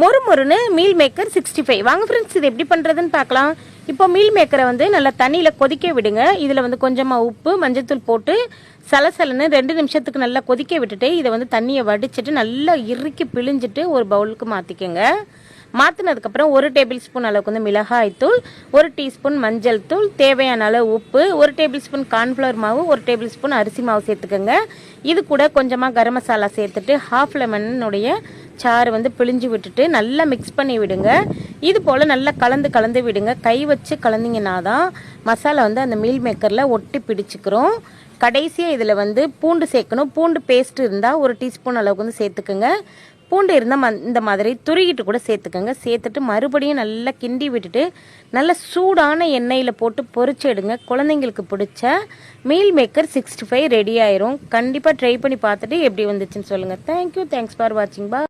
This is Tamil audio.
மொறு மொறுன்னு மீல் மேக்கர் சிக்ஸ்டி ஃபைவ் வாங்க ஃப்ரெண்ட்ஸ் இது எப்படி பண்ணுறதுன்னு பார்க்கலாம். இப்போ மீல் மேக்கரை வந்து நல்லா தண்ணியில் கொதிக்க விடுங்க. இதில் வந்து கொஞ்சமாக உப்பு மஞ்சத்தூள் போட்டு சலசலன்னு ரெண்டு நிமிஷத்துக்கு நல்லா கொதிக்க விட்டுட்டு இதை வந்து தண்ணியை வடிச்சிட்டு நல்லா இறுக்கி பிழிஞ்சிட்டு ஒரு பவுலுக்கு மாற்றிக்கோங்க மாற்றினதுக்கப்புறம் ஒரு டேபிள் ஸ்பூன் அளவுக்கு வந்து மிளகாய் தூள் ஒரு டீஸ்பூன் மஞ்சள் தூள் தேவையான அளவு உப்பு ஒரு டேபிள் ஸ்பூன் கார்ன்ஃப்ளவர் மாவு ஒரு டேபிள் ஸ்பூன் அரிசி மாவு சேர்த்துக்கோங்க. இது கூட கொஞ்சமாக கரம் மசாலா சேர்த்துட்டு ஹாஃப் லெமனுடைய சாறு வந்து பிழிஞ்சு விட்டுட்டு நல்லா மிக்ஸ் பண்ணி விடுங்க. இது போல் நல்லா கலந்து கலந்து விடுங்க. கை வச்சு கலந்தீங்கன்னா தான் மசாலா வந்து அந்த மீல் மேக்கரில் ஒட்டி பிடிச்சிக்கிறோம். கடைசியாக இதில் வந்து பூண்டு சேர்க்கணும். பூண்டு பேஸ்ட் இருந்தால் ஒரு டீஸ்பூன் அளவுக்கு வந்து சேர்த்துக்குங்க. பூண்டு இருந்தால் இந்த மாதிரி துருகிட்டு கூட சேர்த்துக்கோங்க. சேர்த்துட்டு மறுபடியும் நல்லா கிண்டி விட்டுட்டு நல்லா சூடான எண்ணெயில் போட்டு பொரிச்சு எடுங்க. குழந்தைங்களுக்கு பிடிச்ச meal maker sixty five ready ஆயிரும். கண்டிப்பாக ட்ரை பண்ணி பார்த்துட்டு எப்படி வந்துச்சுன்னு சொல்லுங்கள் தேங்க்யூ தேங்க்ஸ் ஃபார் வாட்சிங் பா